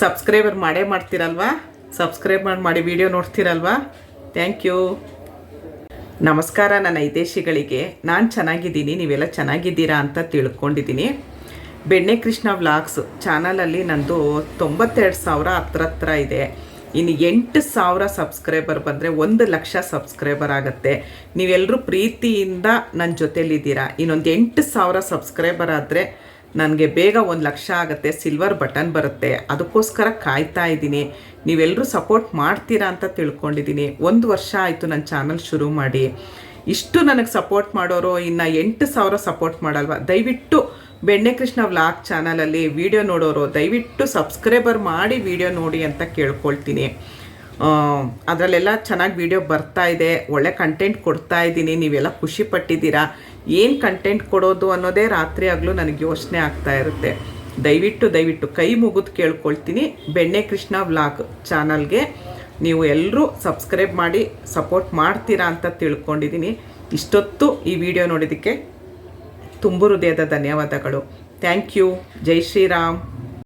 Subscriber ಮಾಡೇ ಮಾಡ್ತೀರಲ್ವಾ? Subscribe ಮಾಡಿ ಮಾಡಿ ವಿಡಿಯೋ ನೋಡ್ತೀರಲ್ವಾ? ಥ್ಯಾಂಕ್ ಯು ನಮಸ್ಕಾರ ನನ್ನ ಹಿತೇಶಿಗಳಿಗೆ ನಾನು ಚೆನ್ನಾಗಿದ್ದೀನಿ, ನೀವೆಲ್ಲ ಚೆನ್ನಾಗಿದ್ದೀರಾ ಅಂತ ತಿಳ್ಕೊಂಡಿದ್ದೀನಿ. ಬೆಣ್ಣೆ ಕೃಷ್ಣ ವ್ಲಾಗ್ಸ್ ಚಾನಲಲ್ಲಿ ನಂದು ತೊಂಬತ್ತೆರಡು ಸಾವಿರ ಹತ್ರ ಹತ್ರ ಇದೆ. ಇನ್ನು ಎಂಟು ಸಾವಿರ ಸಬ್ಸ್ಕ್ರೈಬರ್ ಬಂದರೆ ಒಂದು ಲಕ್ಷ ಸಬ್ಸ್ಕ್ರೈಬರ್ ಆಗುತ್ತೆ. ನೀವೆಲ್ಲರೂ ಪ್ರೀತಿಯಿಂದ ನನ್ನ ಜೊತೆಲಿದ್ದೀರಾ? ಇನ್ನೊಂದು ಎಂಟು ಸಾವಿರ ಸಬ್ಸ್ಕ್ರೈಬರ್ ಆದರೆ ನನಗೆ ಬೇಗ ಒಂದು ಲಕ್ಷ ಆಗುತ್ತೆ ಸಿಲ್ವರ್ ಬಟನ್ ಬರುತ್ತೆ. ಅದಕ್ಕೋಸ್ಕರ ಕಾಯ್ತಾ ಇದ್ದೀನಿ. ನೀವೆಲ್ಲರೂ ಸಪೋರ್ಟ್ ಮಾಡ್ತೀರಾ ಅಂತ ತಿಳ್ಕೊಂಡಿದ್ದೀನಿ. ಒಂದು ವರ್ಷ ಆಯಿತು ನನ್ನ ಚಾನಲ್ ಶುರು ಮಾಡಿ. ಇಷ್ಟು ನನಗೆ ಸಪೋರ್ಟ್ ಮಾಡೋರು ಇನ್ನು ಎಂಟು ಸಾವಿರ ಸಪೋರ್ಟ್ ಮಾಡಲ್ವಾ? ದಯವಿಟ್ಟು ಬೆಣ್ಣೆ ಕೃಷ್ಣ ವ್ಲಾಗ್ ಚಾನಲಲ್ಲಿ ವಿಡಿಯೋ ನೋಡೋರು, ದಯವಿಟ್ಟು ಸಬ್ಸ್ಕ್ರೈಬರ್ ಮಾಡಿ ವಿಡಿಯೋ ನೋಡಿ ಅಂತ ಕೇಳ್ಕೊಳ್ತೀನಿ. ಅದರಲ್ಲೆಲ್ಲ ಚೆನ್ನಾಗಿ ವಿಡಿಯೋ ಬರ್ತಾ ಇದೆ, ಒಳ್ಳೆ ಕಂಟೆಂಟ್ ಕೊಡ್ತಾ ಇದ್ದೀನಿ, ನೀವೆಲ್ಲ ಖುಷಿ ಪಟ್ಟಿದ್ದೀರಾ ಏನು ಕಂಟೆಂಟ್ ಕೊಡೋದು ಅನ್ನೋದೇ ರಾತ್ರಿ ಆಗಲೂ ನನಗೆ ಯೋಚನೆ ಆಗ್ತಾ ಇರುತ್ತೆ. ದಯವಿಟ್ಟು ದಯವಿಟ್ಟು ಕೈ ಮುಗಿದು ಕೇಳ್ಕೊಳ್ತೀನಿ. ಬೆಣ್ಣೆ ಕೃಷ್ಣ ವ್ಲಾಗ್ ಚಾನಲ್ಗೆ ನೀವು ಎಲ್ಲರೂ ಸಬ್ಸ್ಕ್ರೈಬ್ ಮಾಡಿ ಸಪೋರ್ಟ್ ಮಾಡ್ತೀರಾ ಅಂತ ತಿಳ್ಕೊಂಡಿದ್ದೀನಿ. ಇಷ್ಟೊತ್ತು ಈ ವಿಡಿಯೋ ನೋಡಿದ್ದಕ್ಕೆ ತುಂಬು ಹೃದಯದ ಧನ್ಯವಾದಗಳು. Thank you Jai Shriram.